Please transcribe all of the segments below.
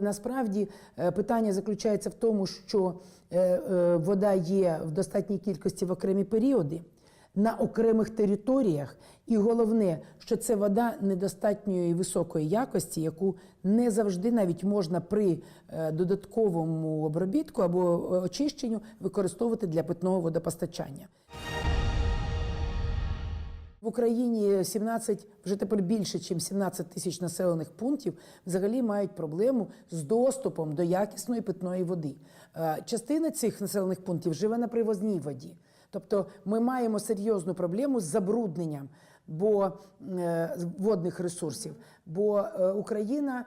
Насправді е, питання заключається в тому, що е, е, вода є в достатній кількості в окремі періоди. На окремих територіях, і головне, що це вода недостатньої високої якості, яку не завжди навіть можна при додатковому обробітку або очищенню використовувати для питного водопостачання. Україні 17, вже тепер більше, ніж 17 тисяч населених пунктів взагалі мають проблему з доступом до якісної питної води. Е, Частина цих населених пунктів живе на привозній воді. Тобто ми маємо серйозну проблему з забрудненням бо, е, водних ресурсів. Бо е, Україна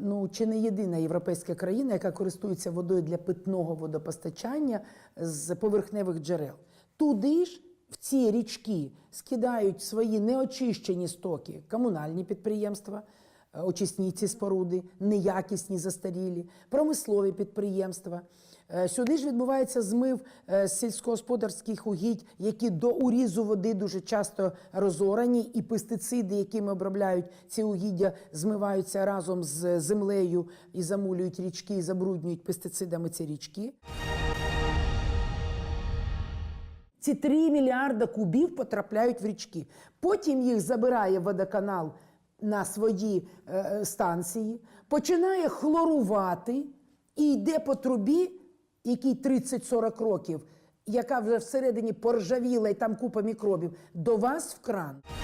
ну, чи не єдина європейська країна, яка користується водою для питного водопостачання з поверхневих джерел. Туди ж в ці річки скидають свої неочищені стоки комунальні підприємства, е, очисні ці споруди, неякісні застарілі, промислові підприємства. Е, Сюди ж відбувається змив е, сільськогосподарських угідь, які до урізу води дуже часто розорані, і пестициди, якими обробляють ці угіддя, змиваються разом з землею і замулюють річки, і забруднюють пестицидами ці річки. Ці 3 мільярда кубів потрапляють в річки. Потім їх забирає водоканал на свої е, станції, починає хлорувати і йде по трубі, якій 30-40 років, яка вже всередині поржавіла і там купа мікробів, до вас в кран.